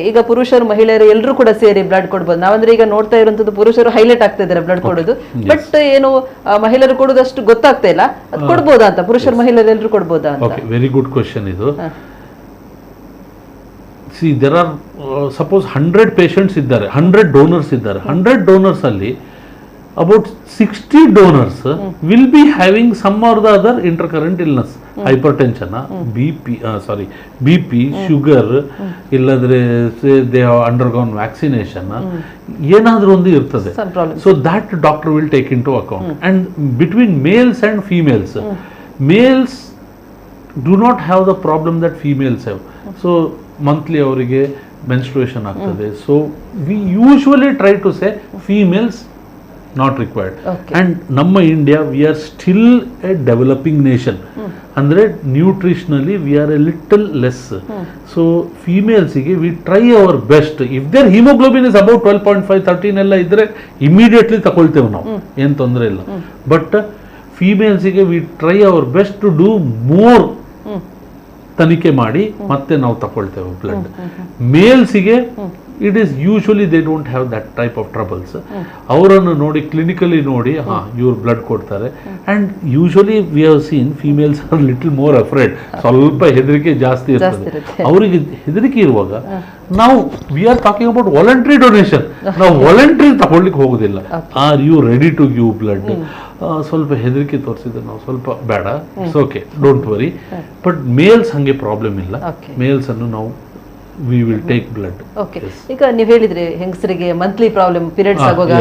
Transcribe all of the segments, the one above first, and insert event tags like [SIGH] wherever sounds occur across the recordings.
ಈಗ ಪುರುಷರು ಮಹಿಳೆಯರು ಎಲ್ಲರೂ ಕೂಡ ಸೇರಿ ಬ್ಲಡ್ ಕೊಡ್ಬೋದು. ನಾವಂದ್ರೆ ಈಗ ನೋಡ್ತಾ ಇರುವಂತದ್ದು ಪುರುಷರು ಹೈಲೈಟ್ ಆಗ್ತಾ ಇದಾರೆ ಬ್ಲಡ್ ಕೊಡೋದು. ಬಟ್ ಏನು ಮಹಿಳೆಯರು ಕೊಡೋದಷ್ಟು ಗೊತ್ತಾಗ್ತಾ ಇಲ್ಲ. ಅದು ಕೊಡ್ಬೋದಾ ಅಂತ? ಪುರುಷರು ಮಹಿಳೆಯರು ಎಲ್ಲರೂ ಕೊಡ್ಬೋದಾ ಅಂತ? ಓಕೆ ವೆರಿ ಗುಡ್ ಕ್ವಶನ್ ಇದು. See there are suppose hundred patients ಇದ್ದಾರೆ ಹಂಡ್ರೆಡ್ ಡೋನರ್ಸ್ ಇದ್ದಾರೆ. ಹಂಡ್ರೆಡ್ ಡೋನರ್ಸ್ ಅಲ್ಲಿ about sixty donors will be having some or the other intercurrent illness hypertension B P sorry B P sugar ಇಲ್ಲದ್ರೆ they undergone vaccination ಏನಾದರೂ ಒಂದು ಇರ್ತದೆ. Some. So that doctor will take into account and between males and females males do not have the problem that females have so monthly ಅವರಿಗೆ menstruation ಆಗ್ತದೆ. So we usually try to say females not required and ನಮ್ಮ India we are still a developing nation ಅಂದರೆ nutritionally we are a little less so ಫೀಮೇಲ್ಸಿಗೆ we try our best if there haemoglobin is about twelve point five thirteen ಎಲ್ಲ ಇದ್ದರೆ immediately ತಗೊಳ್ತೇವೆ ನಾವು. ಏನು ತೊಂದರೆ ಇಲ್ಲ. But ಫೀಮೇಲ್ಸಿಗೆ we try our best to do more ತನಿಖೆ ಮಾಡಿ ಮತ್ತೆ ನಾವು ತಗೊಳ್ತೇವೆ blood ಮೇಲ್ಸಿಗೆ it is usually they don't have that type of troubles ಅವರನ್ನು ನೋಡಿ ಕ್ಲಿನಿಕಲಿ ನೋಡಿ ಹಾಂ ಇವ್ರು ಬ್ಲಡ್ ಕೊಡ್ತಾರೆ. And usually we have seen females are little more afraid ಸ್ವಲ್ಪ ಹೆದರಿಕೆ ಜಾಸ್ತಿ ಇರ್ತದೆ. ಅವರಿಗೆ ಹೆದರಿಕೆ ಇರುವಾಗ ನಾವು we are talking about voluntary donation ನಾವು ವಾಲಂಟ್ರಿ ತಗೊಳ್ಳಿಕ್ಕೆ ಹೋಗೋದಿಲ್ಲ. Are you ready to give blood ಸ್ವಲ್ಪ ಹೆದರಿಕೆ ತೋರಿಸಿದ್ರೆ ನಾವು ಸ್ವಲ್ಪ ಬೇಡ. It's okay don't worry but males ಹಂಗೆ ಪ್ರಾಬ್ಲಮ್ ಇಲ್ಲ. ಮೇಲ್ಸನ್ನು ಮೇಲ್ಸ್ ಅನ್ನು ನಾವು we will take blood okay ಈಗ ನೀವು ಹೇಳಿದ್ರಿ ಹೆಂಗಸರಿಗೆ ಮಂತ್ಲಿ ಪ್ರಾಬ್ಲಮ್ ಪೀರಿಯಡ್ಸ್ ಆಗುವಾಗ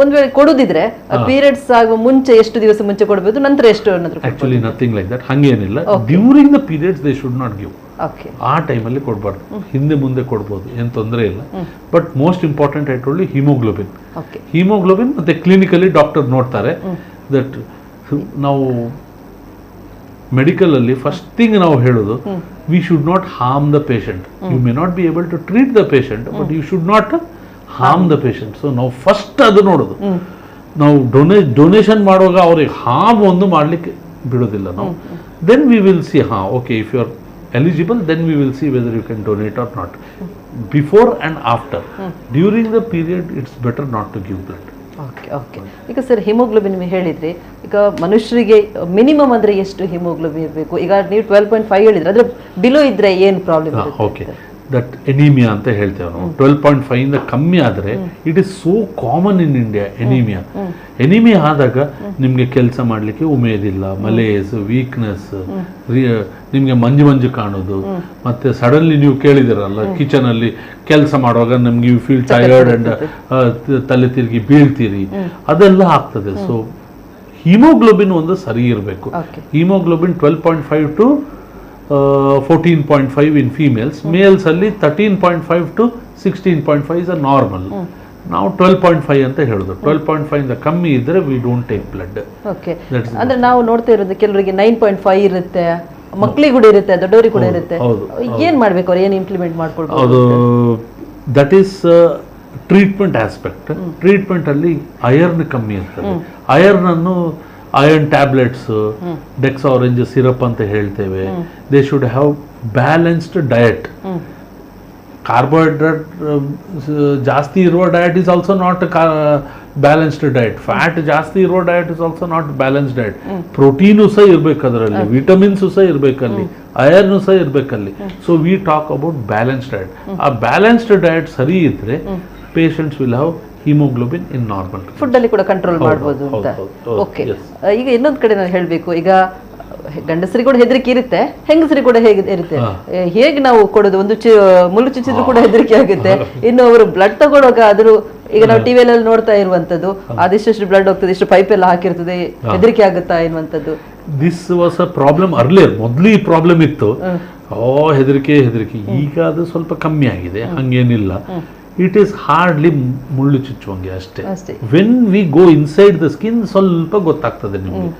ಒಂದ್ ವೇಳೆ ಕೊಡುದಿದ್ರೆ ಪೀರಿಯಡ್ಸ್ ಆಗುವ ಮುಂಚೆ ಎಷ್ಟು ದಿವಸ ಮುಂಚೆ ಕೊಡಬಹುದು ನಂತರ ಎಷ್ಟು ಆಕ್ಚುಲಿ ನಥಿಂಗ್ ಲೈಕ್ ದಟ್ ಹಂಗೇನಿಲ್ಲ. During the periods they should not give okay ಆ ಟೈಮಲ್ಲಿ ಕೊಡಬಾರ್ದು. ಹಿಂದೆ ಮುಂದೆ ಕೊಡ್ಬೋದು ಏನು ತೊಂದರೆ ಇಲ್ಲ. ಬಟ್ ಮೋಸ್ಟ್ ಇಂಪಾರ್ಟೆಂಟ್ ಆಯ್ತು ಹಿಮೋಗ್ಲೋಬಿನ್ ಓಕೆ ಹಿಮೋಗ್ಲೋಬಿನ್ ಮತ್ತೆ ಕ್ಲಿನಿಕಲಿ ಡಾಕ್ಟರ್ ನೋಡ್ತಾರೆ ದಟ್ ನಾವು ಮೆಡಿಕಲ್ ಅಲ್ಲಿ ಫಸ್ಟ್ ಥಿಂಗ್ ನಾವು ಹೇಳೋದು we should not harm the patient you may not be able to treat the patient but you should not harm the patient so ನಾವು first ಅದು ನೋಡೋದು. ನಾವು ಡೊನೇ ಡೊನೇಷನ್ ಮಾಡುವಾಗ ಅವ್ರಿಗೆ ಹಾರ್ಮ್ ಒಂದು ಮಾಡಲಿಕ್ಕೆ ಬಿಡೋದಿಲ್ಲ ನಾವು. ದೆನ್ ವಿ ವಿಲ್ ಸಿ ಹಾ okay if you are eligible then we will see whether you can donate or not before and after during the period it's better not to give blood okay okay ಈಗ sir haemoglobin ನೀವು ಹೇಳಿದ್ರಿ. ಈಗ ಮನುಷ್ಯರಿಗೆ minimum ಅಂದ್ರೆ ಎಷ್ಟು haemoglobin ಇರಬೇಕು ಈಗ ನೀವು ಟ್ವೆಲ್ ಪಾಯಿಂಟ್ ಫೈವ್ ಹೇಳಿದ್ರೆ. ಅದ್ರ ಬಿಲೋ ಇದ್ರೆ ಏನು ಪ್ರಾಬ್ಲಮ್ ಓಕೆ ದಟ್ ಎನಿಮಿಯಾ ಅಂತ ಹೇಳ್ತೇವೆ ನಾವು. ಟ್ವೆಲ್ ಪಾಯಿಂಟ್ ಫೈವ್ ಇಂದ ಕಮ್ಮಿ ಆದರೆ it is so common in India anaemia anaemia ಆದಾಗ ನಿಮಗೆ ಕೆಲಸ ಮಾಡಲಿಕ್ಕೆ ಉಮೇದಿಲ್ಲ. ಮಲೇಸ್ ವೀಕ್ನೆಸ್ ನಿಮಗೆ ಮಂಜು ಮಂಜು ಕಾಣೋದು. ಮತ್ತು ಸಡನ್ಲಿ ನೀವು ಕೇಳಿದಿರಲ್ಲ ಕಿಚನಲ್ಲಿ ಕೆಲಸ ಮಾಡುವಾಗ ನಿಮ್ಗೆ ಯು ಫೀಲ್ ಟಯರ್ಡ್ ಆ್ಯಂಡ್ ತಲೆ ತಿರುಗಿ ಬೀಳ್ತೀರಿ. ಅದೆಲ್ಲ ಆಗ್ತದೆ. ಸೊ ಹಿಮೋಗ್ಲೋಬಿನ್ ಒಂದು ಸರಿ ಇರಬೇಕು. Haemoglobin twelve point five to fourteen point five in females ಮೇಲ್ಸಲ್ಲಿ thirteen point five to sixteen point five is a normal ನಾವು ಟ್ವೆಲ್ ಪಾಯಿಂಟ್ ಫೈವ್ ಅಂತ ಹೇಳೋದು. ಟ್ವೆಲ್ ಪಾಯಿಂಟ್ ಫೈವ್ ಇಂದ ಕಮ್ಮಿ ಇದ್ರೆ we don't take blood okay ಅಂದ್ರೆ ನಾವು ನೋಡ್ತಾ ಇರೋದು ಕೆಲವರಿಗೆ ನೈನ್ ಪಾಯಿಂಟ್ ಫೈವ್ ಇರುತ್ತೆ ಮಕ್ಕಳಿಗೆ ಕೂಡ ಇರುತ್ತೆ ದೊಡ್ಡವರಿಗೆ ಕೂಡ ಇರುತ್ತೆ. ಏನ್ ಮಾಡ್ಬೇಕು ಅವ್ರು ಏನ್ ಇಂಪ್ಲಿಮೆಂಟ್ ಮಾಡ್ಕೊಳ್ಬೋದು ಅದು that is treatment aspect treatment ಅಲ್ಲಿ ಅಯರ್ನ್ ಕಮ್ಮಿ ಇರ್ತದೆ. Iron iron tablets Dexorange syrup ಅಂತ ಹೇಳ್ತೇವೆ. They should have balanced diet carbohydrate ಜಾಸ್ತಿ ಇರುವ diet is also not balanced diet fat ಜಾಸ್ತಿ ಇರುವ diet is also not balanced diet protein ಸಹ ಇರಬೇಕು ಅದರಲ್ಲಿ ವಿಟಮಿನ್ಸು ಸಹ ಇರಬೇಕಲ್ಲಿ ಅಯರ್ನು ಸಹ ಇರಬೇಕಲ್ಲಿ. So we talk about balanced diet ಆ ಬ್ಯಾಲೆನ್ಸ್ಡ್ ಡಯಟ್ ಸರಿ ಇದ್ದರೆ patients will have haemoglobin in normal food ಅಲ್ಲಿ ಕೂಡ ಕಂಟ್ರೋಲ್ ಮಾಡಬಹುದು ಮಾಡ್ಬೋದು ಅಂತ. ಓಕೆ ಈಗ ಇನ್ನೊಂದು ಕಡೆ ನಾನು ಹೇಳಬೇಕು. ಈಗ ಗಂಡಸರಿಗೆ ಕೂಡ ಹೆದರಿಕೆ ಇರುತ್ತೆ. ಹೆಂಗಸರಿಗೆ ಕೂಡ ಹೇಗೆ ಇರುತ್ತೆ? ಹೇಗೆ ನಾವು ಕೊಡೋದು? ಒಂದು ಚಿ ಮುಳ್ಳು ಚುಚ್ಚಿದ್ರು ಕೂಡ ಹೆದರಿಕೆ ಆಗುತ್ತೆ. [LAUGHS] ಇನ್ನು ಅವರು ಬ್ಲಡ್ ತಗೊಳುವಾಗ ಆದ್ರೂ ಈಗ ನಾವು ಟಿವಿಯಲ್ಲಿ ನೋಡ್ತಾ ಇರುವಂತದ್ದು ಅದಿಷ್ಟು ಬ್ಲಡ್ ಹೋಗ್ತದೆ ಇಷ್ಟು ಪೈಪ್ ಎಲ್ಲ ಹಾಕಿರ್ತದೆ ಹೆದರಿಕೆ ಆಗುತ್ತಾ ಎನ್ನುವಂಥದ್ದು? This was a problem earlier ಮೊದಲು ಈ ಪ್ರಾಬ್ಲಮ್ ಇತ್ತು. ಓ ಹೆದರಿಕೆ ಹೆದರಿಕೆ. ಈಗ ಅದು ಸ್ವಲ್ಪ ಕಮ್ಮಿ ಆಗಿದೆ. ಹಂಗೇನಿಲ್ಲ. ಇಟ್ ಈಸ್ ಹಾರ್ಡ್ಲಿ ಮುಳ್ಳು ಚುಚ್ಚುವಂಗೆ ಅಷ್ಟೇ. ಅಷ್ಟೇ. When we go inside the skin ಸ್ವಲ್ಪ ಗೊತ್ತಾಗ್ತದೆ ನಿಮಗೆ.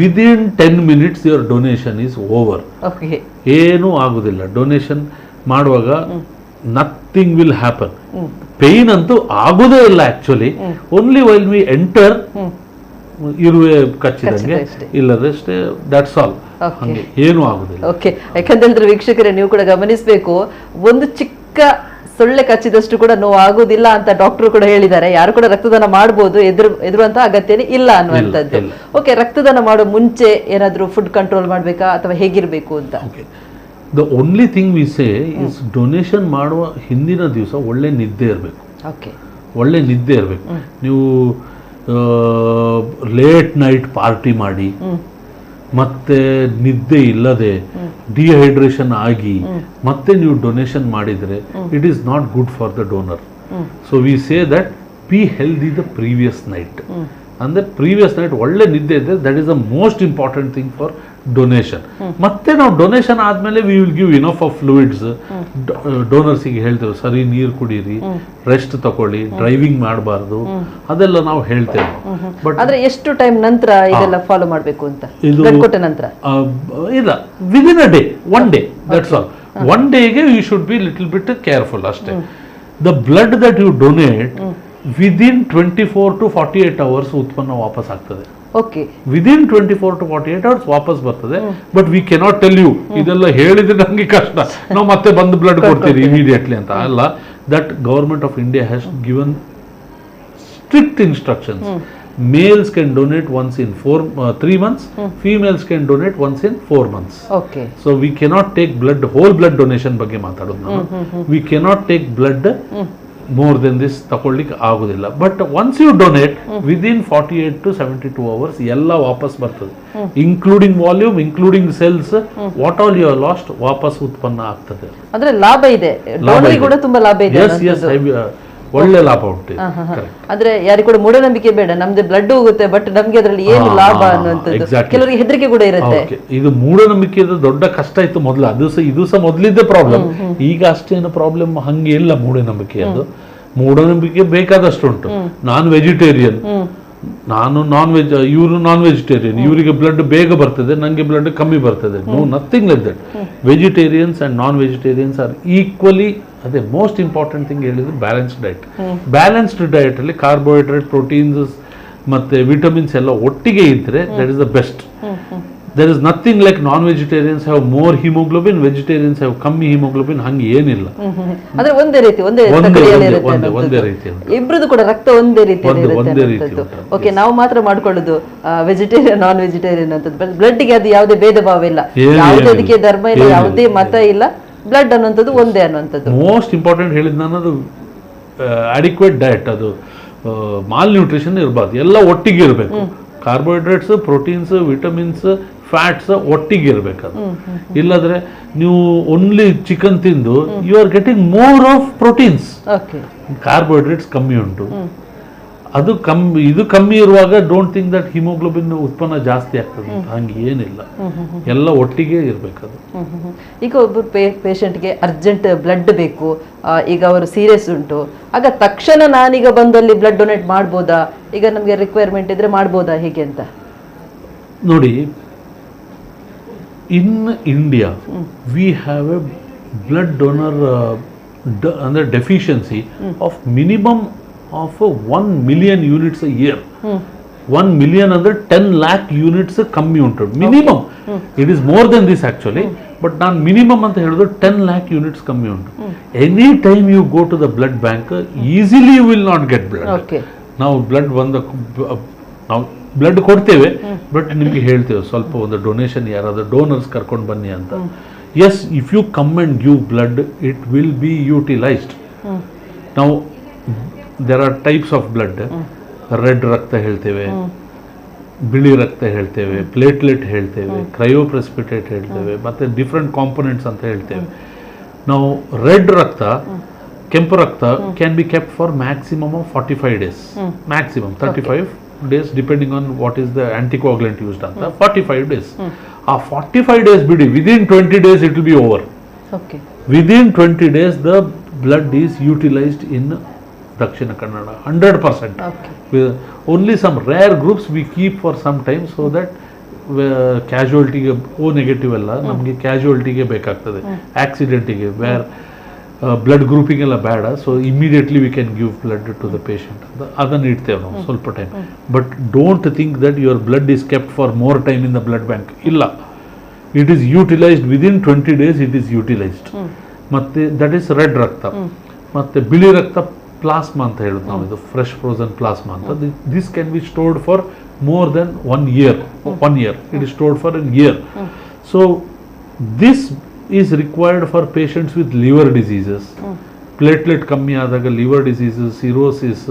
Within ten minutes your donation is over okay ಏನೂ ಆಗುದಿಲ್ಲ. ಡೊನೇಷನ್ ಮಾಡುವಾಗ ನಥಿಂಗ್ ವಿಲ್ ಹ್ಯಾಪನ್ ಪೇಯ್ನ್ ಅಂತೂ ಆಗುದೇ ಇಲ್ಲ actually only while we enter ಇರುವೆ ಕಚ್ಚಿದಂಗೆ ಅಷ್ಟೇ. ಇಲ್ಲದಷ್ಟೇ ದಟ್ಸ್ ಆಲ್. ಹಂಗೆ. ಏನೂ ಆಗುದಿಲ್ಲ. ಓಕೆ ಯಾಕಂತ ಹೇಳಿದ್ರೆ ವೀಕ್ಷಕರೇ ನೀವು ಕೂಡ ಗಮನಿಸಬೇಕು ಒಂದು ಚಿಕ್ಕ ಸೊಳ್ಳೆ ಕಚ್ಚಿದಷ್ಟು ಕೂಡ ನೋವು ಆಗುದಿಲ್ಲ ಅಂತ ಡಾಕ್ಟರ್ ಕೂಡ ಹೇಳಿದ್ದಾರೆ. ಯಾರು ಕೂಡ ರಕ್ತದಾನ ಮಾಡಬಹುದು ಎದುರು ಎದುರುವಂತ ಅಗತ್ಯನೇ ಇಲ್ಲ ಅನ್ನುವಂಥದ್ದು. ಓಕೆ ರಕ್ತದಾನ ಮಾಡೋ ಮುಂಚೆ ಏನಾದರೂ ಫುಡ್ ಕಂಟ್ರೋಲ್ ಮಾಡಬೇಕಾ ಅಥವಾ ಹೇಗಿರಬೇಕು ಅಂತ? The only thing we say is donation ಮಾಡುವ ಹಿಂದಿನ ದಿವಸ ಒಳ್ಳೆ ನಿದ್ದೆ ಇರಬೇಕು. ಓಕೆ ಒಳ್ಳೆ ನಿದ್ದೆ ಇರಬೇಕು. ನೀವು ಲೇಟ್ ನೈಟ್ ಪಾರ್ಟಿ ಮಾಡಿ ಮತ್ತೆ ನಿದ್ದೆ ಇಲ್ಲದೆ ಡಿಹೈಡ್ರೇಷನ್ ಆಗಿ ಮತ್ತೆ ನೀವು ಡೊನೇಷನ್ ಮಾಡಿದರೆ it is not good for the donor so we say that be healthy the previous night ಅಂದರೆ ಪ್ರೀವಿಯಸ್ ನೈಟ್ ಒಳ್ಳೆ ನಿದ್ದೆ ಇದ್ದರೆ that is the most important thing for donation ಮತ್ತೆ ನಾವು ಡೊನೇಷನ್ ಆದಮೇಲೆ we will give enough of fluids ಡೋನರ್ಸಿಗೆ ಹೇಳ್ತೇವೆ ಸರಿ ನೀರು ಕುಡೀರಿ ರೆಸ್ಟ್ ತಗೊಳ್ಳಿ ಡ್ರೈವಿಂಗ್ ಮಾಡಬಾರ್ದು. ಅದೆಲ್ಲ ನಾವು ಹೇಳ್ತೇವೆ. ಬಟ್ ಆದ್ರೆ ಎಷ್ಟು ಟೈಮ್ ನಂತರ ಇದೆಲ್ಲ ಫಾಲೋ ಮಾಡಬೇಕು ಅಂತ? ಇದು- ನಂತರ? ಇಲ್ಲ within a day one day that's all one ಡೇಗೆ you should be little bit careful ಅಷ್ಟೇ. The blood that you donate within twenty four to forty eight hours ಉತ್ಪನ್ನ ವಾಪಸ್ ಆಗ್ತದೆ. Okay within twenty four to forty eight hours ವಾಪಸ್ ಬರ್ತದೆ but we cannot tell you ಇದೆಲ್ಲ ಹೇಳಿದ್ರೆ ನಮಗೆ ಕಷ್ಟ. ನಾವು ಮತ್ತೆ ಬಂದು ಬ್ಲಡ್ ಕೊಡ್ತೀರಿ ಇಮಿಡಿಯೇಟ್ಲಿ ಅಂತ. ಅಲ್ಲ that government of India has given strict instructions males can donate once in four three months females can donate once in four months okay so we cannot take blood whole blood donation ಬಗ್ಗೆ ಮಾತಾಡೋದು ನಾವು. We cannot take blood more than this ತಗೊಳ್ಳಿಕ್ಕೆ ಆಗೋದಿಲ್ಲ. But once you donate within forty eight to seventy two hours ಎಲ್ಲ ವಾಪಸ್ ಬರ್ತದೆ. Including volume including cells what all you lost ವಾಪಸ್ ಉತ್ಪನ್ನ ಆಗ್ತದೆ. ಅಂದ್ರೆ ಲಾಭ ಇದೆ. ಲಾಭ ಕೂಡ ತುಂಬಾ ಲಾಭ ಇದೆ ಎಸ್ ಎಸ್ ಒಳ್ಳೆ ಲಾಭ ಉಂಟು. ಅಂದ್ರೆ ಯಾರಿಗೂ ಕೂಡ ಮೂಢನಂಬಿಕೆ ಬೇಡ. ನಮ್ದು ಬ್ಲಡ್ ಹೋಗುತ್ತೆ ಬಟ್ ನಮ್ಗೆ ಅದರಲ್ಲಿ ಏನು ಲಾಭ ಅನ್ನುವಂಥದ್ದು. ಕೆಲವರಿಗೆ ಹೆದರಿಕೆ ಕೂಡ ಇರುತ್ತೆ. ಇದು ಮೂಢನಂಬಿಕೆದು ದೊಡ್ಡ ಕಷ್ಟ ಇತ್ತು ಮೊದಲು. ಅದು ಸಹ ಇದು ಸಹ ಮೊದಲಿದ್ದ ಪ್ರಾಬ್ಲಮ್ ಈಗ ಅಷ್ಟೇನು ಪ್ರಾಬ್ಲಮ್ ಹಂಗೆ ಇಲ್ಲ ಮೂಢನಂಬಿಕೆಯದು ಮೂಢನಂಬಿಕೆ ಬೇಕಾದಷ್ಟು ಉಂಟು ನಾನ್ ವೆಜಿಟೇರಿಯನ್ ನಾನು ನಾನ್ ವೆಜ್ ಇವರು ನಾನ್ ವೆಜಿಟೇರಿಯನ್ ಇವರಿಗೆ ಬ್ಲಡ್ ಬೇಗ ಬರ್ತದೆ ನನಗೆ ಬ್ಲಡ್ ಕಮ್ಮಿ ಬರ್ತದೆ. No nothing like that vegetarians and non vegetarians are equally ಅದೇ ಮೋಸ್ಟ್ ಇಂಪಾರ್ಟೆಂಟ್ ಥಿಂಗ್ ಹೇಳಿದ್ರೆ ಬ್ಯಾಲೆನ್ಸ್ಡ್ ಡಯಟ್ ಬ್ಯಾಲೆನ್ಸ್ಡ್ ಡಯಟ್ ಅಲ್ಲಿ ಕಾರ್ಬೋಹೈಡ್ರೇಟ್ ಪ್ರೋಟೀನ್ಸ್ ಮತ್ತೆ ವಿಟಮಿನ್ಸ್ ಎಲ್ಲ ಒಟ್ಟಿಗೆ ಇದ್ರೆ that is the best there is nothing like non vegetarians have more haemoglobin vegetarians have ಕಮ್ಮಿ haemoglobin ಹಂಗೆ ಏನಿಲ್ಲ. [LAUGHS] ಅಂದ್ರೆ ಒಂದೇ ರೀತಿ ಒಂದೇ ಒಂದೇ- ಒಂದೇ-. ರೀತಿ ಇಬ್ಬರದು ಕೂಡ ರಕ್ತ ಒಂದೇ ರೀತಿ ಒಂದೇ- ರೀತಿ ಓಕೆ ನಾವು ಮಾತ್ರ ಮಾಡ್ಕೊಳ್ಳೋದು ವೆಜಿಟೇರಿಯನ್ ನಾನ್ ವೆಜಿಟೇರಿಯನ್ ಅಂತ ಬ್ಲಡ್ಗೆ ಅದು ಯಾವುದೇ ಭೇದ ಭಾವ ಇಲ್ಲ. ಯಾವುದೇ ಅದಕ್ಕೆ ಧರ್ಮ ಇಲ್ಲ. ಯಾವುದೇ ಮತ ಇಲ್ಲ. ಬ್ಲಡ್ ಅನ್ನುವಂಥದ್ದು ಒಂದೇ ಅನ್ನುವಂಥದ್ದು. ಮೋಸ್ಟ್ ಇಂಪಾರ್ಟೆಂಟ್ ಹೇಳಿದ್ ನಾನು ಅದು ಅಡಿಕ್ವೇಟ್ ಡಯಟ್ ಅದು ಮಾಲ್ ನ್ಯೂಟ್ರಿಷನ್ ಇರಬಾರ್ದು. ಎಲ್ಲ ಒಟ್ಟಿಗೆ ಇರಬೇಕು. ಕಾರ್ಬೋಹೈಡ್ರೇಟ್ಸ್ ಪ್ರೋಟೀನ್ಸ್ ವಿಟಮಿನ್ಸ್ ಫ್ಯಾಟ್ಸ್ ಒಟ್ಟಿಗೆ ಇರಬೇಕು ಅದು ಇಲ್ಲದ್ರೆ ನೀವು ಓನ್ಲಿ ಚಿಕನ್ ತಿಂದು you are getting more of proteins okay carbohydrates ಕಮ್ಮಿ ಉಂಟು. ಅದು ಕಮ್ಮಿ ಇದು ಕಮ್ಮಿ ಇರುವಾಗ ಡೋಂಟ್ ಥಿಂಕ್ ದಟ್ ಹಿಮೋಗ್ಲೋಬಿನ್ ಉತ್ಪನ್ನ ಜಾಸ್ತಿ ಆಗ್ತದೆ. ಹಂಗೆ ಏನಿಲ್ಲ. ಎಲ್ಲ ಒಟ್ಟಿಗೆ ಇರಬೇಕದು. ಈಗ ಒಬ್ಬರು ಪೇಷಂಟ್ಗೆ ಅರ್ಜೆಂಟ್ ಬ್ಲಡ್ ಬೇಕು. ಈಗ ಅವರು ಸೀರಿಯಸ್ ಉಂಟು. ಆಗ ತಕ್ಷಣ ನಾನೀಗ ಬಂದು ಅಲ್ಲಿ ಬ್ಲಡ್ ಡೊನೇಟ್ ಮಾಡ್ಬೋದಾ? ಈಗ ನಮಗೆ ರಿಕ್ವೈರ್ಮೆಂಟ್ ಇದ್ರೆ ಮಾಡ್ಬೋದಾ? ಹೇಗೆ ಅಂತ? ನೋಡಿ in India we have a blood donor ಅಂದರೆ deficiency of minimum of one million units year one million ಅಂದ್ರೆ ಟೆನ್ ಲ್ಯಾಕ್ ಯೂನಿಟ್ಸ್ ಕಮ್ಮಿ ಉಂಟು. Minimum it is more than this actually but ನಾನು ಮಿನಿಮಮ್ ಅಂತ ಹೇಳಿದ್ರು ಟೆನ್ ಲ್ಯಾಕ್ ಯೂನಿಟ್ಸ್ ಕಮ್ಮಿ ಉಂಟು. Any time you go to the blood bank easily you will not get blood ನಾವು blood ಬಂದ ನಾವು ಬ್ಲಡ್ ಕೊಡ್ತೇವೆ ಬಟ್ ನಿಮಗೆ ಹೇಳ್ತೇವೆ ಸ್ವಲ್ಪ ಒಂದು ಡೊನೇಷನ್ ಯಾರಾದರೂ ಡೋನರ್ಸ್ ಕರ್ಕೊಂಡು ಬನ್ನಿ ಅಂತ. Yes if you come and give blood it will be utilised ನಾವು there are types of blood red ರಕ್ತ ಹೇಳ್ತೇವೆ ಬಿಳಿ ರಕ್ತ ಹೇಳ್ತೇವೆ ಪ್ಲೇಟ್ಲೆಟ್ ಹೇಳ್ತೇವೆ ಕ್ರಯೋಪ್ರೆಸ್ಪಿಟೇಟ್ ಹೇಳ್ತೇವೆ ಮತ್ತೆ ಡಿಫ್ರೆಂಟ್ ಕಾಂಪೊನೆಂಟ್ಸ್ ಅಂತ ಹೇಳ್ತೇವೆ. ನಾವು ರೆಡ್ ರಕ್ತ ಕೆಂಪು ರಕ್ತ can be kept for maximum of forty five days maximum thirty five days depending on what is the anticoagulant used ಅಂತ. ಫಾರ್ಟಿ ಫೈವ್ ಡೇಸ್ ಆ ಫಾರ್ಟಿ ಫೈವ್ ಡೇಸ್ ಬಿಡಿ within twenty days it will be over within within 20 days the blood is utilized in dakshina kannada 100% some rare only some rare groups we keep for some time so that ಕ್ಯಾಶುವಲ್ಟಿಗೆ O negative ಎಲ್ಲ ನಮಗೆ ಕ್ಯಾಶುವಲ್ಟಿಗೆ ಬೇಕಾಗ್ತದೆ. ಆಕ್ಸಿಡೆಂಟಿಗೆ wear blood grouping ಎಲ್ಲ ಬೇಡ. So immediately we can give blood to the patient ಅಂತ ಅದನ್ನು ಇಡ್ತೇವೆ ನಾವು ಸ್ವಲ್ಪ time but don't think that your blood is kept for more time in the blood bank ಇಲ್ಲ. It is utilised within twenty days it is utilised ಮತ್ತೆ that is red ರಕ್ತ. ಮತ್ತೆ ಬಿಳಿ ರಕ್ತ ಪ್ಲಾಸ್ಮಾ ಅಂತ ಹೇಳುದು ನಾವು ಇದು ಫ್ರೆಶ್ ಫ್ರೋಸನ್ ಪ್ಲಾಸ್ಮಾ ಅಂತ. This can be stored for more than one year one year it is stored for an year so this is required for patients with liver diseases platelet ಕಮ್ಮಿ ಆದಾಗ liver diseases cirrhosis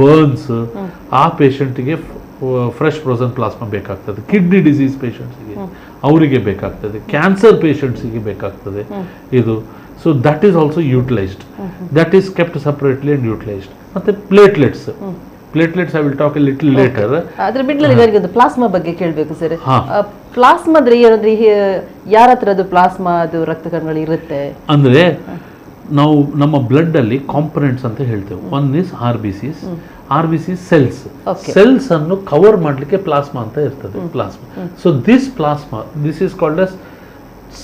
burns ಆ ಪೇಷಂಟ್ಗೆ fresh frozen plasma ಬೇಕಾಗ್ತದೆ. Kidney disease ಪೇಷಂಟ್ಸ್ಗೆ ಅವರಿಗೆ ಬೇಕಾಗ್ತದೆ. Cancer ಪೇಷಂಟ್ಸಿಗೆ ಬೇಕಾಗ್ತದೆ. ಇದು. So that is also utilised that is kept separately and utilised ಮತ್ತೆ platelets platelets I will talk little later ಅದ್ರ ಬಿಡ್ಲಲ್ಲಿ ಇವರಿಗೆ ಒಂದು ಪ್ಲಾಸ್ಮಾ ಬಗ್ಗೆ ಕೇಳಬೇಕು ಸರ್. ಪ್ಲಾಸ್ಮಾ ಅಂದ್ರೆ ಏನಂದ್ರೆ ಯಾರ ಹತ್ರ ಅದು ಪ್ಲಾಸ್ಮಾ ಅದು ರಕ್ತ ಕಣಗಳು ಇರುತ್ತೆ? ಅಂದ್ರೆ ನಾವು ನಮ್ಮ ಬ್ಲಡ್ ಅಲ್ಲಿ ಕಾಂಪೊನೆಂಟ್ಸ್ ಅಂತ ಹೇಳ್ತೇವೆ. One is R B C's R B C cells. Cells ಅನ್ನು ಕವರ್ ಮಾಡಲಿಕ್ಕೆ ಪ್ಲಾಸ್ಮಾ ಅಂತ ಇರ್ತದೆ plasma so this plasma this is called as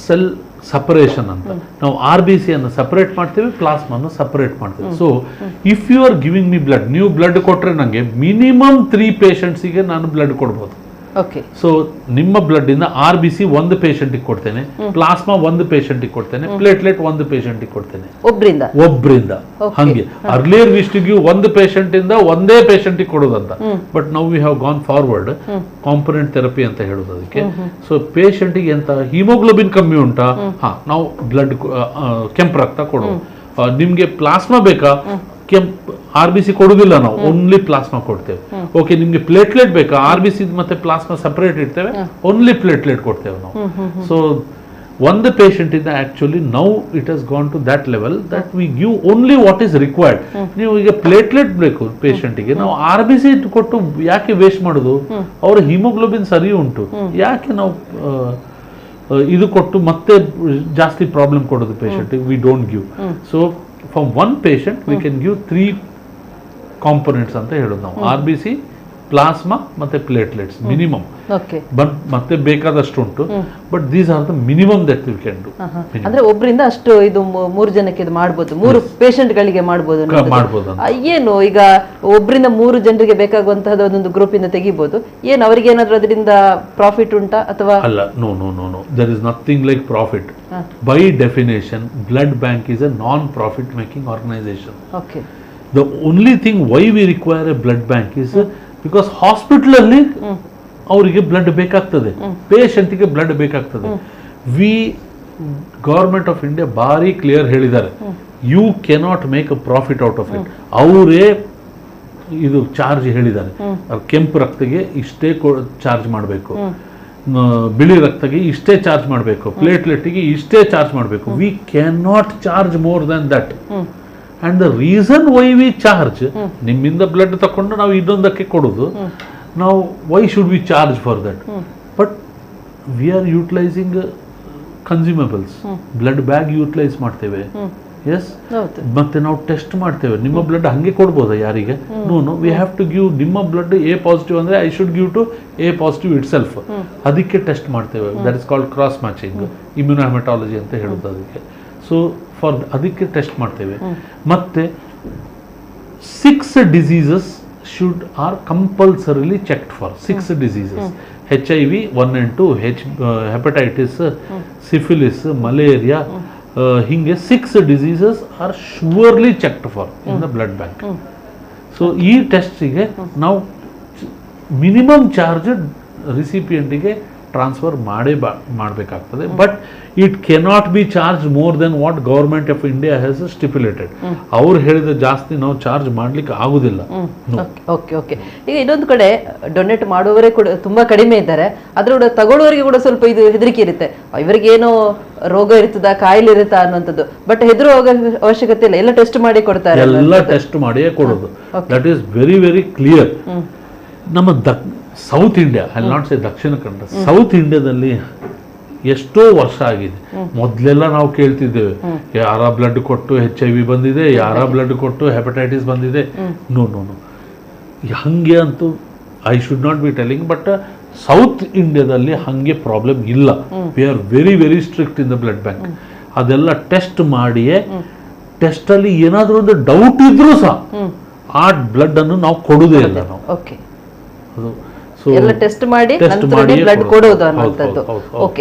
cell separation ಅಂತ. ನಾವು ಆರ್ ಬಿ ಸಿ ಅನ್ನು ಸಪರೇಟ್ ಮಾಡ್ತೀವಿ ಪ್ಲಾಸ್ಮಾನ ಸಪರೇಟ್ ಮಾಡ್ತೀವಿ. So if you are giving me blood ನೀವು ಬ್ಲಡ್ ಕೊಟ್ರೆ ನನಗೆ ಮಿನಿಮಮ್ ತ್ರೀ ಪೇಷಂಟ್ಸಿಗೆ ನಾನು ಬ್ಲಡ್ ಕೊಡ್ಬೋದು. ಓಕೆ ಸೊ ನಿಮ್ಮ ಬ್ಲಡ್ ಇಂದ ಆರ್ ಬಿ ಸಿ ಒಂದು ಪೇಷಂಟಿಗೆ ಕೊಡ್ತೇನೆ ಪ್ಲಾಸ್ಮಾ ಒಂದು ಪೇಷಂಟಿಗೆ ಕೊಡ್ತೇನೆ ಪ್ಲೇಟ್ಲೆಟ್ ಒಂದು ಪೇಷಂಟಿಗೆ ಕೊಡ್ತೇನೆ. ಒಬ್ರಿಂದ? ಒಬ್ರಿಂದ. ಹಂಗೆ. ಅರ್ಲಿಯರ್ ವಿಸ್ಟಿಗೆ ಒಂದು ಪೇಷಂಟ್ ಇಂದ ಒಂದೇ ಪೇಷಂಟಿಗೆ ಕೊಡೋದಂತ. But now we have gone forward component therapy ಅಂತ ಹೇಳೋದು ಅದಕ್ಕೆ. ಸೊ ಪೇಷಂಟಿಗೆ ಎಂತ ಹಿಮೋಗ್ಲೋಬಿನ್ ಕಮ್ಮಿ ಉಂಟಾ? ಹಾ ನಾವು ಬ್ಲಡ್ ಕೆಂಪು ರಕ್ತ ಕೊಡೋದು ನಿಮ್ಗೆ ಪ್ಲಾಸ್ಮಾ ಬೇಕಾ? ಕೆಂಪ್ ಆರ್ ಬಿ ಸಿ ಕೊಡುದಿಲ್ಲ ನಾವು. ಓನ್ಲಿ ಪ್ಲಾಸ್ಮಾ ಕೊಡ್ತೇವೆ. ಓಕೆ ನಿಮ್ಗೆ ಪ್ಲೇಟ್ಲೆಟ್ ಬೇಕಾ? ಆರ್ ಬಿ ಸಿ ಮತ್ತೆ ಪ್ಲಾಸ್ಮಾ ಸಪರೇಟ್ ಇಡ್ತೇವೆ ಓನ್ಲಿ ಪ್ಲೇಟ್ಲೆಟ್ ಕೊಡ್ತೇವೆ ನಾವು. ಸೊ ಒಂದು ಪೇಷಂಟ್ ಇಂದ actually now it has gone to that level that we give only what is required ನೀವು ಈಗ ಪ್ಲೇಟ್ಲೆಟ್ ಬೇಕು ಪೇಷಂಟಿಗೆ ನಾವು ಆರ್ ಬಿ ಸಿ ಕೊಟ್ಟು ಯಾಕೆ ವೇಸ್ಟ್ ಮಾಡೋದು? ಅವರ ಹಿಮೋಗ್ಲೋಬಿನ್ ಸರಿ ಉಂಟು. ಯಾಕೆ ನಾವು ಇದು ಕೊಟ್ಟು ಮತ್ತೆ ಜಾಸ್ತಿ ಪ್ರಾಬ್ಲಮ್ ಕೊಡೋದು patient we don't give so from one patient we can give three components ಅಂತ ಹೇಳೋದು ನಾವು. ಆರ್ ಬಿ ಸಿ ಪ್ಲಾಸ್ಮಾ ಮತ್ತೆ ಪ್ಲೇಟ್ಲೆಟ್ಸ್ ಮಿನಿಮಮ್ ಬಟ್ ಮತ್ತೆ ಬೇಕಾದಷ್ಟು ಉಂಟು but these are the minimum that we can do ಅಂದ್ರೆ ಒಬ್ರಿಂದ ಅಷ್ಟು ಇದು ಮೂರು ಜನಕ್ಕೆ ಇದು ಮಾಡ್ಬೋದು. ಮೂರು patient ಗಳಿಗೆ ಮಾಡ್ಬೋದು. ಮಾಡ್ಬೋದು ಏನು ಈಗ ಒಬ್ರಿಂದ ಮೂರು ಜನರಿಗೆ ಬೇಕಾಗುವಂತಹದ್ದು ಒಂದೊಂದು ಗ್ರೂಪ್ ಇಂದ ತೆಗಿಬಹುದು ಏನು ಅವರಿಗೆ ಏನಾದ್ರು ಅದರಿಂದ ಪ್ರಾಫಿಟ್ ಉಂಟಾ ಅಥವಾ? ಅಲ್ಲ no no no no there is nothing like profit by definition blood bank is a non profit making organisation okay the only thing why we require a blood bank is because ಹಾಸ್ಪಿಟ್ಲಲ್ಲಿ ಅವರಿಗೆ blood ಬೇಕಾಗ್ತದೆ. ಪೇಷಂಟಿಗೆ blood ಬೇಕಾಗ್ತದೆ. We government of India ಭಾರಿ clear ಹೇಳಿದ್ದಾರೆ. You cannot make a profit out of it ಅವರೇ ಇದು charge ಹೇಳಿದ್ದಾರೆ. ಕೆಂಪು ರಕ್ತಗೆ ಇಷ್ಟೇ ಚಾರ್ಜ್ ಮಾಡಬೇಕು. ಬಿಳಿ ರಕ್ತಗೆ ಇಷ್ಟೇ ಚಾರ್ಜ್ ಮಾಡಬೇಕು. ಪ್ಲೇಟ್ಲೆಟ್ಗೆ ಇಷ್ಟೇ ಚಾರ್ಜ್ ಮಾಡಬೇಕು. We can not charge more than that and the reason why we charge ನಿಮ್ಮಿಂದ ಬ್ಲಡ್ ತಗೊಂಡು ನಾವು ಇನ್ನೊಂದಕ್ಕೆ ಕೊಡೋದು ನಾವು why should we charge for that but we are utilising consumables blood bag utilise ಮಾಡ್ತೇವೆ. ಎಸ್ ಮತ್ತೆ ನಾವು ಟೆಸ್ಟ್ ಮಾಡ್ತೇವೆ. ನಿಮ್ಮ ಬ್ಲಡ್ ಹಂಗೆ ಕೊಡ್ಬೋದಾ ಯಾರಿಗೆ? No no we have to give ನಿಮ್ಮ ಬ್ಲಡ್ ಎ ಪಾಸಿಟಿವ್ ಅಂದರೆ I should give to A positive itself ಅದಕ್ಕೆ ಟೆಸ್ಟ್ ಮಾಡ್ತೇವೆ. That is called cross matching immunohaematology ಅಂತ ಹೇಳೋದು ಅದಕ್ಕೆ. ಸೊ ಫಾರ್ ಅದಕ್ಕೆ ಟೆಸ್ಟ್ ಮಾಡ್ತೇವೆ. ಮತ್ತೆ six diseases should are compulsorily checked for six diseases H I V one and two H hepatitis syphilis malaria ಹಿಂಗೆ six diseases are surely checked for in the blood bank so ಈ ಟೆಸ್ಟಿಗೆ ನಾವು minimum charge ರಿಸಿಪಿಯೆಂಟಿಗೆ transfer ಮಾಡೇ ಬಾ ಮಾಡಬೇಕಾಗ್ತದೆ. But it cannot be charge more than what government of India has stipulated ಅವ್ರು ಹೇಳಿದ ಜಾಸ್ತಿ ನಾವು ಚಾರ್ಜ್ ಮಾಡ್ಲಿಕ್ಕೆ ಆಗುದಿಲ್ಲ. ಓಕೆ ಓಕೆ ಈಗ ಇನ್ನೊಂದು ಕಡೆ ಡೊನೇಟ್ ಮಾಡುವವರೇ ಕೂಡ ತುಂಬಾ ಕಡಿಮೆ ಇದ್ದಾರೆ. ಅದ್ರ ಕೂಡ ತಗೊಳ್ಳುವವರಿಗೆ ಕೂಡ ಸ್ವಲ್ಪ ಇದು ಹೆದರಿಕೆ ಇರುತ್ತೆ. ಇವರಿಗೆ ಏನೋ ರೋಗ ಇರ್ತದ ಕಾಯಿಲೆ ಇರುತ್ತಾ ಅನ್ನುವಂಥದ್ದು. ಬಟ್ ಹೆದರೋ ಅವಶ್ಯಕತೆ ಇಲ್ಲ. ಎಲ್ಲ ಟೆಸ್ಟ್ ಮಾಡಿ ಕೊಡ್ತಾರೆ ಎಲ್ಲ ಟೆಸ್ಟ್ ಮಾಡಿಯೇ ಕೊಡೋದು. That is very very clear ನಮ್ಮ ದಕ್ South India I not say Dakshina Kannada South ಇಂಡಿಯಾದಲ್ಲಿ ಎಷ್ಟೋ ವರ್ಷ ಆಗಿದೆ. ಮೊದಲೆಲ್ಲ ನಾವು ಕೇಳ್ತಿದ್ದೇವೆ, ಯಾರ ಬ್ಲಡ್ ಕೊಟ್ಟು ಎಚ್ ಐ ವಿ ಬಂದಿದೆ, ಯಾರ ಬ್ಲಡ್ ಕೊಟ್ಟು ಹೆಪಟೈಟಿಸ್ ಬಂದಿದೆ. ನೋ ನೋ ನೋ ಹಂಗೆ ಅಂತೂ I should not be telling but South ಇಂಡಿಯಾದಲ್ಲಿ ಹಂಗೆ ಪ್ರಾಬ್ಲಮ್ ಇಲ್ಲ. We are very very strict in the blood bank ಅದೆಲ್ಲ ಟೆಸ್ಟ್ ಮಾಡಿಯೇ ಟೆಸ್ಟಲ್ಲಿ ಏನಾದರೂ ಒಂದು ಡೌಟ್ ಇದ್ರೂ ಸಹ, ಆ ಬ್ಲಡ್ ಅನ್ನು ನಾವು ಕೊಡುವುದೇ ಇಲ್ಲ ನಾವು. ಓಕೆ ಎಲ್ಲ ಟೆಸ್ಟ್ ಮಾಡಿ ಬ್ಲಡ್ ಕೊಡೋದು. ಅನ್ನುವಂಥದ್ದು. ಓಕೆ